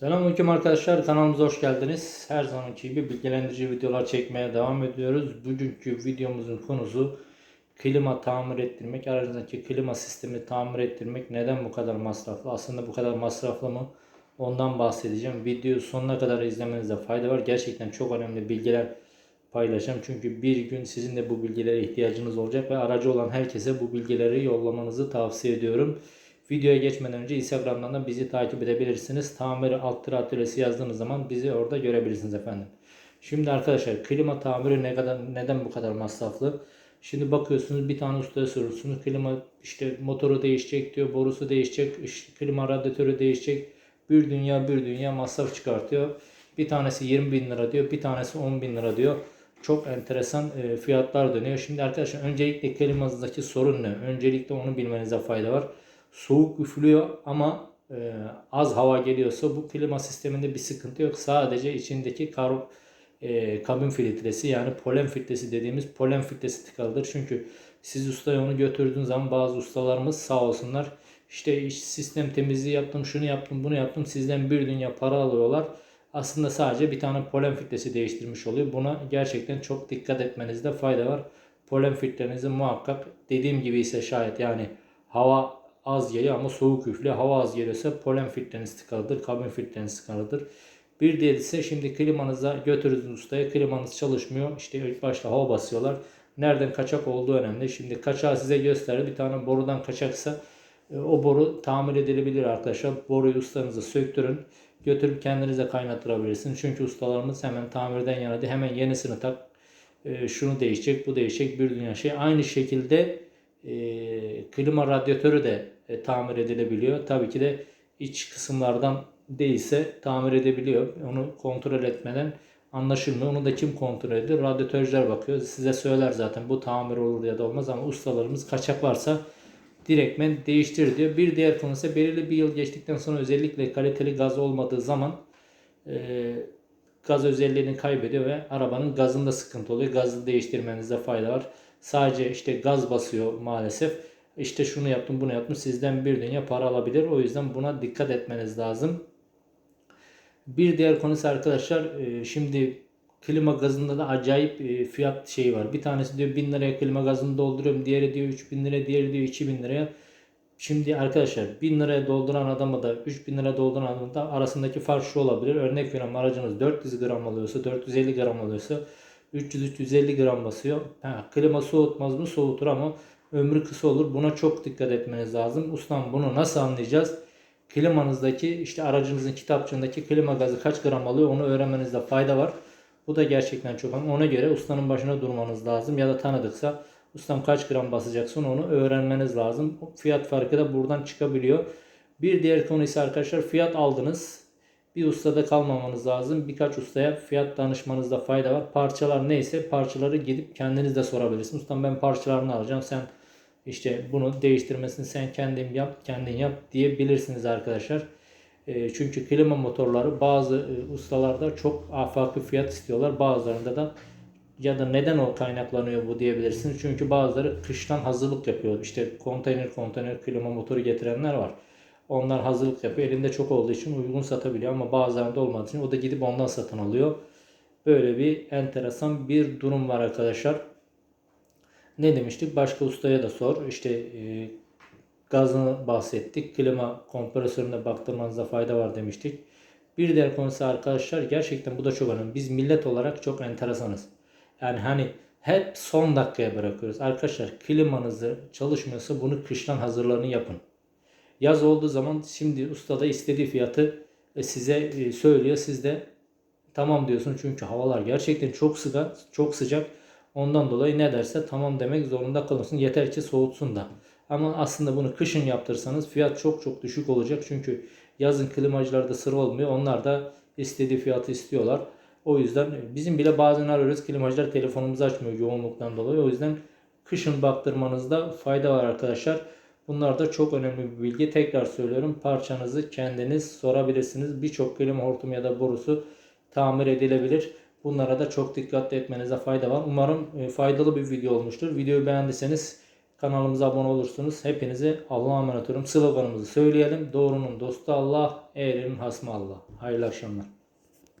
Selamünaleyküm arkadaşlar kanalımıza hoş geldiniz. Her zamanki gibi bilgilendirici videolar çekmeye devam ediyoruz. Bugünkü videomuzun konusu klima tamir ettirmek. Aracınızdaki klima sistemi tamir ettirmek neden bu kadar masraflı? Aslında bu kadar masraflı mı? Ondan bahsedeceğim. Videoyu sonuna kadar izlemenizde fayda var. Gerçekten çok önemli bilgiler paylaşacağım. Çünkü bir gün sizin de bu bilgilere ihtiyacınız olacak ve aracı olan herkese bu bilgileri yollamanızı tavsiye ediyorum. Videoya geçmeden önce Instagram'dan da bizi takip edebilirsiniz. Tamir alt tire atölyesi yazdığınız zaman bizi orada görebilirsiniz efendim. Şimdi arkadaşlar klima tamiri ne kadar neden bu kadar masraflı? Şimdi bakıyorsunuz bir tane ustaya soruyorsunuz. Klima işte motoru değişecek diyor, borusu değişecek, işte klima radyatörü değişecek. Bir dünya bir dünya masraf çıkartıyor. Bir tanesi 20 bin lira diyor, bir tanesi 10 bin lira diyor. Çok enteresan e, fiyatlar dönüyor. Şimdi arkadaşlar öncelikle klimanızdaki sorun ne? Öncelikle onu bilmenize fayda var soğuk üflüyor ama e, az hava geliyorsa bu klima sisteminde bir sıkıntı yok. Sadece içindeki kar, e, kabin filtresi yani polen filtresi dediğimiz polen filtresi tıkalıdır. Çünkü siz ustaya onu götürdüğünüz zaman bazı ustalarımız sağ olsunlar işte iş sistem temizliği yaptım, şunu yaptım, bunu yaptım. Sizden bir dünya para alıyorlar. Aslında sadece bir tane polen filtresi değiştirmiş oluyor. Buna gerçekten çok dikkat etmenizde fayda var. Polen filtrenizi muhakkak dediğim gibi ise şayet yani hava az geliyor ama soğuk üflü. Hava az geliyorsa polen filtreniz tıkalıdır, kabin filtreniz tıkalıdır. Bir diğer ise şimdi klimanıza götürürüz ustaya. Klimanız çalışmıyor. İşte ilk başta hava basıyorlar. Nereden kaçak olduğu önemli. Şimdi kaçağı size gösterir. Bir tane borudan kaçaksa e, o boru tamir edilebilir arkadaşlar. Boruyu ustanıza söktürün. Götürüp kendinize kaynattırabilirsiniz. Çünkü ustalarımız hemen tamirden yana değil. Hemen yenisini tak. E, şunu değişecek, bu değişecek bir dünya şey. Aynı şekilde e, klima radyatörü de e, tamir edilebiliyor. Tabii ki de iç kısımlardan değilse tamir edebiliyor. Onu kontrol etmeden anlaşılmıyor. Onu da kim kontrol ediyor? Radyatörcüler bakıyor. Size söyler zaten bu tamir olur ya da olmaz ama ustalarımız kaçak varsa direktmen değiştir diyor. Bir diğer konu ise belirli bir yıl geçtikten sonra özellikle kaliteli gaz olmadığı zaman e, gaz özelliğini kaybediyor ve arabanın gazında sıkıntı oluyor. Gazı değiştirmenizde fayda var. Sadece işte gaz basıyor maalesef işte şunu yaptım bunu yaptım sizden bir dünya para alabilir. O yüzden buna dikkat etmeniz lazım. Bir diğer konusu arkadaşlar e, şimdi klima gazında da acayip e, fiyat şeyi var. Bir tanesi diyor 1000 liraya klima gazını dolduruyorum. Diğeri diyor 3000 liraya, diğeri diyor 2000 liraya. Şimdi arkadaşlar 1000 liraya dolduran adamı da 3000 lira dolduran adamı da arasındaki fark şu olabilir. Örnek veriyorum aracınız 400 gram alıyorsa 450 gram alıyorsa 300-350 gram basıyor. Ha, klima soğutmaz mı? Soğutur ama ömrü kısa olur. Buna çok dikkat etmeniz lazım. Ustam bunu nasıl anlayacağız? Klimanızdaki işte aracınızın kitapçığındaki klima gazı kaç gram alıyor onu öğrenmenizde fayda var. Bu da gerçekten çok önemli. Ona göre ustanın başına durmanız lazım. Ya da tanıdıksa ustam kaç gram basacaksın onu öğrenmeniz lazım. Fiyat farkı da buradan çıkabiliyor. Bir diğer konu ise arkadaşlar fiyat aldınız. Bir ustada kalmamanız lazım. Birkaç ustaya fiyat danışmanızda fayda var. Parçalar neyse parçaları gidip kendiniz de sorabilirsiniz. Ustam ben parçalarını alacağım. Sen işte bunu değiştirmesini sen kendin yap, kendin yap diyebilirsiniz arkadaşlar. E, çünkü klima motorları bazı e, ustalarda çok afaki fiyat istiyorlar. Bazılarında da ya da neden o kaynaklanıyor bu diyebilirsiniz. Çünkü bazıları kıştan hazırlık yapıyor. İşte konteyner konteyner klima motoru getirenler var. Onlar hazırlık yapıyor. Elinde çok olduğu için uygun satabiliyor ama bazılarında olmadığı için o da gidip ondan satın alıyor. Böyle bir enteresan bir durum var arkadaşlar. Ne demiştik? Başka ustaya da sor. İşte e, gazını bahsettik. Klima kompresörüne baktırmanıza fayda var demiştik. Bir diğer konusu arkadaşlar gerçekten bu da çok önemli. Biz millet olarak çok enteresanız. Yani hani hep son dakikaya bırakıyoruz. Arkadaşlar klimanızı çalışmıyorsa bunu kıştan hazırlarını yapın. Yaz olduğu zaman şimdi ustada istediği fiyatı e, size e, söylüyor. Siz de tamam diyorsun çünkü havalar gerçekten çok sıcak, çok sıcak. Ondan dolayı ne derse tamam demek zorunda kalırsın. Yeter ki soğutsun da. Ama aslında bunu kışın yaptırsanız fiyat çok çok düşük olacak. Çünkü yazın klimacılarda sıra olmuyor. Onlar da istediği fiyatı istiyorlar. O yüzden bizim bile bazen arıyoruz. Klimacılar telefonumuzu açmıyor yoğunluktan dolayı. O yüzden kışın baktırmanızda fayda var arkadaşlar. Bunlar da çok önemli bir bilgi. Tekrar söylüyorum parçanızı kendiniz sorabilirsiniz. Birçok klima hortum ya da borusu tamir edilebilir. Bunlara da çok dikkatli etmenize fayda var. Umarım e, faydalı bir video olmuştur. Videoyu beğendiyseniz Kanalımıza abone olursunuz. Hepinize Allah'a emanet olun. Sloganımızı söyleyelim. Doğrunun dostu Allah, eğrinin hasmı Allah. Hayırlı akşamlar.